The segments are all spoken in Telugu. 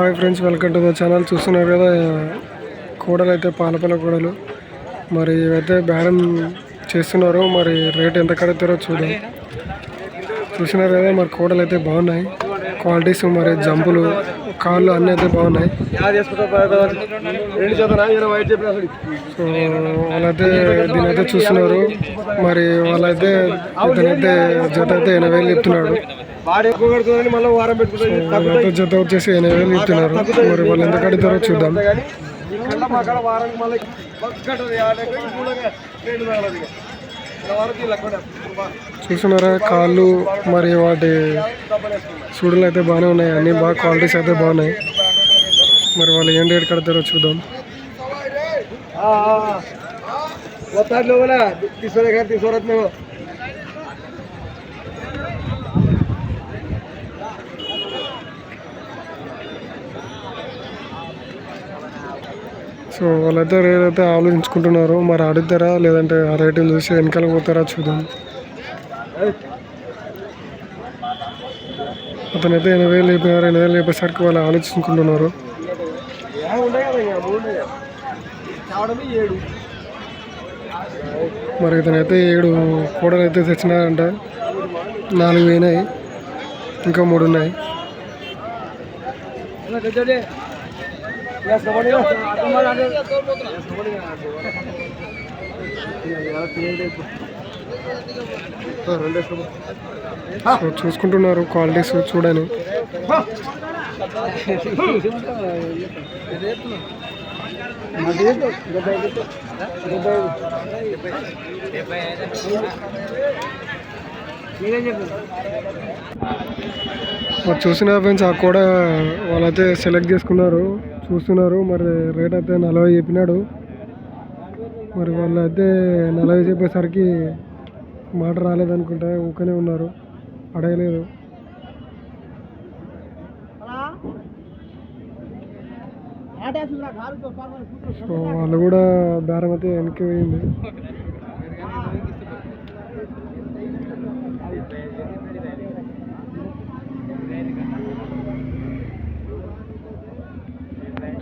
Hi friends welcome to the channel. చూస్తున్నారు కదా కూడలు అయితే పాలపల్ల కూడలు. మరి ఇవైతే బేరం చేస్తున్నారు. మరి రేట్ ఎంత కడతారో చూద్దాం. చూసినారు కదా మరి కోడలు అయితే బాగున్నాయి. క్వాలిటీస్ మరి జంపులు కాళ్ళు అన్నీ అయితే బాగున్నాయి. సో వాళ్ళైతే దీని అయితే చూస్తున్నారు. మరి వాళ్ళైతే ఇతనైతే జత అయితే ఎనభై వేలు చెప్తున్నాడు. మళ్ళీ వారం జత వచ్చేసి ఎనభై వేలు చెప్తున్నారు మరి వాళ్ళు ఎంత కడతారో చూద్దాం. వారానికి మళ్ళీ చూస్తున్నారా కాళ్ళు మరి వాటి సూడులు అయితే బాగానే ఉన్నాయి. అన్ని బాగా క్వాలిటీస్ అయితే బాగున్నాయి. మరి వాళ్ళు ఏం రేట్ కడతారో చూద్దాం. తీసుకోలే తీసుకోరత్ మేము సో వాళ్ళైతే రేట్ అయితే ఆలోచించుకుంటున్నారు మరి అడుగుతారా లేదంటే ఆ రేటుని చూసి వెనకాల పోతారా చూద్దాం. అతనైతే ఎనభై వేలు అయిపోయినారు ఎనభై వేలు అయిపోయేసరికి వాళ్ళు ఆలోచించుకుంటున్నారు. మరి ఇతనైతే ఏడు కూడలు అయితే తెచ్చినారంట. నాలుగు పోయినాయి ఇంకా మూడు ఉన్నాయి. చూసుకుంటున్నారు క్వాలిటీస్ చూడని? డెబ్బై. మీరేం చూసిన ఫ్రెండ్స్ ఆ కూడా వాళ్ళైతే సెలెక్ట్ చేసుకున్నారు. చూస్తున్నారు మరి రేట్ అయితే నలభై చెప్పినాడు. మరి వాళ్ళు అయితే నలభై చెప్పేసరికి మాట రాలేదనుకుంటా ఊకనే ఉన్నారు. అడగలేదు. సో వాళ్ళు కూడా బేరం అయితే వెనక్కి పోయింది.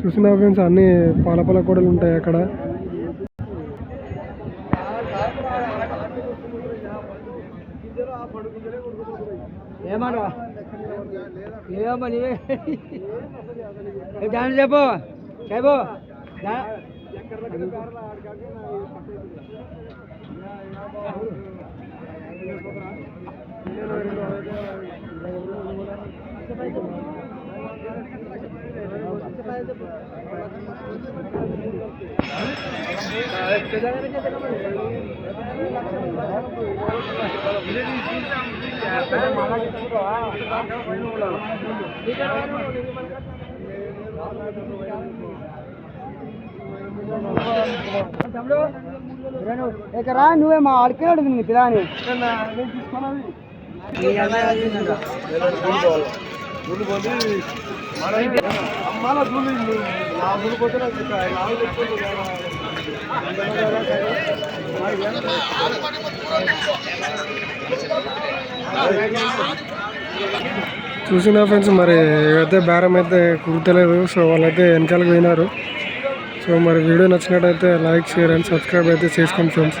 చూసిన ఫ్రెండ్స్ అన్ని పాల పాల కూడలు ఉంటాయి అక్కడ. ఏమన్నా? ఏమమ్మా చెప్పు. చెప్పు. ఎక్కరా నువ్వే మా ఆడికే అడుగుతుంది పిల్లని. గుళ్ళు నా చూసిన ఫ్రెండ్స్ మరి అయితే బేరం అయితే కుర్తలేదు సో వాళ్ళైతే వెనకాల పోయినారు. సో మరి వీడియో నచ్చినట్టయితే లైక్ షేర్ అండ్ సబ్స్క్రైబ్ అయితే చేసుకోండి ఫ్రెండ్స్.